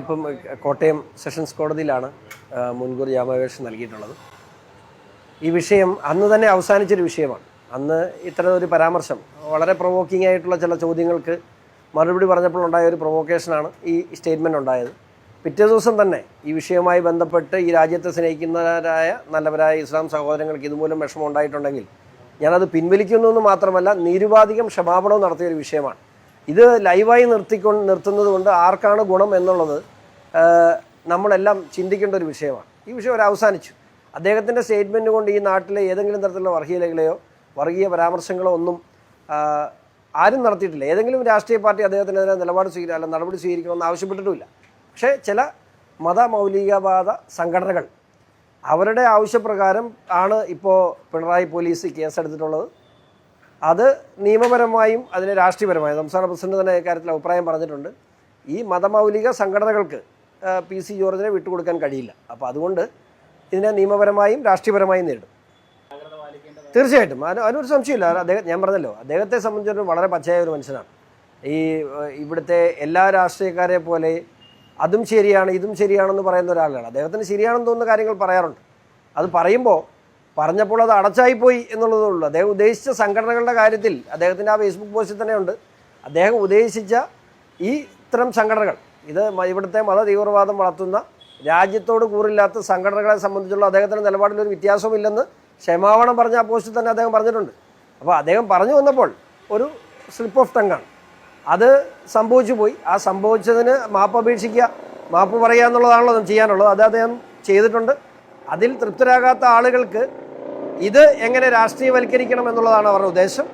ഇപ്പം കോട്ടയം സെഷൻസ് കോടതിയിലാണ് മുൻകൂർ ജാമ്യാപേക്ഷ നൽകിയിട്ടുള്ളത്. ഈ വിഷയം അന്ന് തന്നെ അവസാനിച്ചൊരു വിഷയമാണ്. അന്ന് ഇത്തരം ഒരു പരാമർശം വളരെ പ്രൊവോക്കിംഗ് ആയിട്ടുള്ള ചില ചോദ്യങ്ങൾക്ക് മറുപടി പറഞ്ഞപ്പോൾ ഉണ്ടായ ഒരു പ്രൊവോക്കേഷനാണ് ഈ സ്റ്റേറ്റ്മെന്റ് ഉണ്ടായത്. പിറ്റേ ദിവസം തന്നെ ഈ വിഷയവുമായി ബന്ധപ്പെട്ട് ഈ രാജ്യത്തെ സ്നേഹിക്കുന്നവരായ നല്ലവരായ ഇസ്ലാം സഹോദരങ്ങൾക്ക് ഇതുമൂലം വിഷമം ഉണ്ടായിട്ടുണ്ടെങ്കിൽ ഞാനത് പിൻവലിക്കുന്നു എന്ന് മാത്രമല്ല നിരുപാധികം ക്ഷമാപണവും നടത്തിയ ഒരു വിഷയമാണ്. ഇത് ലൈവായി നിർത്തിക്കൊണ്ട് നിർത്തുന്നത് കൊണ്ട് ആർക്കാണ് ഗുണം എന്നുള്ളത് നമ്മളെല്ലാം ചിന്തിക്കേണ്ട ഒരു വിഷയമാണ്. ഈ വിഷയം ഒരു അവസാനിച്ചു. അദ്ദേഹത്തിന്റെ സ്റ്റേറ്റ്മെന്റ് കൊണ്ട് ഈ നാട്ടിലെ ഏതെങ്കിലും തരത്തിലുള്ള വർഗീയതകളെയോ വർഗീയ പരാമർശങ്ങളോ ഒന്നും ആരും നടത്തിയിട്ടില്ല. ഏതെങ്കിലും രാഷ്ട്രീയ പാർട്ടി അദ്ദേഹത്തിനെതിരെ നിലപാട് സ്വീകരിക്കുക അല്ല നടപടി സ്വീകരിക്കണമെന്ന് ആവശ്യപ്പെട്ടിട്ടില്ല പക്ഷേ ചില മതമൗലികവാദ സംഘടനകൾ അവരുടെ ആവശ്യപ്രകാരം ആണ് ഇപ്പോൾ പിണറായി പോലീസ് കേസെടുത്തിട്ടുള്ളത്. അത് നിയമപരമായും അതിന് രാഷ്ട്രീയപരമായും സംസ്ഥാന പ്രസിഡന്റ് തന്നെ ഇക്കാര്യത്തിൽ അഭിപ്രായം പറഞ്ഞിട്ടുണ്ട്. ഈ മതമൗലിക സംഘടനകൾക്ക് പി സി ജോർജിനെ വിട്ടുകൊടുക്കാൻ കഴിയില്ല. അപ്പോൾ അതുകൊണ്ട് ഇതിനെ നിയമപരമായും രാഷ്ട്രീയപരമായും നേരിടും. തീർച്ചയായിട്ടും. അതിന് അതിനൊരു സംശയമില്ല അദ്ദേഹം ഞാൻ പറഞ്ഞല്ലോ അദ്ദേഹത്തെ സംബന്ധിച്ചിടത്തോളം വളരെ പച്ചയായ ഒരു മനുഷ്യനാണ്. ഈ ഇവിടുത്തെ എല്ലാ രാഷ്ട്രീയക്കാരെ പോലെ അതും ശരിയാണ് ഇതും ശരിയാണെന്ന് പറയുന്ന ഒരാളാണ്. അദ്ദേഹത്തിന് ശരിയാണെന്ന് തോന്നുന്ന കാര്യങ്ങൾ പറയാറുണ്ട്. അത് പറയുമ്പോൾ പറഞ്ഞപ്പോൾ അത് അടച്ചായിപ്പോയി എന്നുള്ളതേ ഉള്ളൂ. അദ്ദേഹം ഉദ്ദേശിച്ച സംഘടനകളുടെ കാര്യത്തിൽ അദ്ദേഹത്തിന്റെ ആ ഫേസ്ബുക്ക് പോസ്റ്റിൽ തന്നെയുണ്ട്. അദ്ദേഹം ഉദ്ദേശിച്ച ഈ ഇത്തരം സംഘടനകൾ ഇത് ഇവിടുത്തെ മത തീവ്രവാദം വളർത്തുന്ന രാജ്യത്തോട് കൂറില്ലാത്ത സംഘടനകളെ സംബന്ധിച്ചുള്ള അദ്ദേഹത്തിന്റെ നിലപാടിൽ ഒരു വ്യത്യാസവുമില്ലെന്ന് ക്ഷമാവണം പറഞ്ഞ ആ പോസ്റ്റിൽ തന്നെ അദ്ദേഹം പറഞ്ഞിട്ടുണ്ട്. അപ്പോൾ അദ്ദേഹം പറഞ്ഞു വന്നപ്പോൾ ഒരു സ്ലിപ്പ് ഓഫ് ടങ്ങാണ് അത് സംഭവിച്ചു പോയി. ആ സംഭവിച്ചതിന് മാപ്പ് അപേക്ഷിക്കുക മാപ്പ് പറയുക എന്നുള്ളതാണല്ലോ ചെയ്യാനുള്ളത്. അത് അദ്ദേഹം ചെയ്തിട്ടുണ്ട്. അതിൽ തൃപ്തരാകാത്ത ആളുകൾക്ക് ഇത് എങ്ങനെ രാഷ്ട്രീയവൽക്കരിക്കണം എന്നുള്ളതാണ് അവരുടെ ഉദ്ദേശം.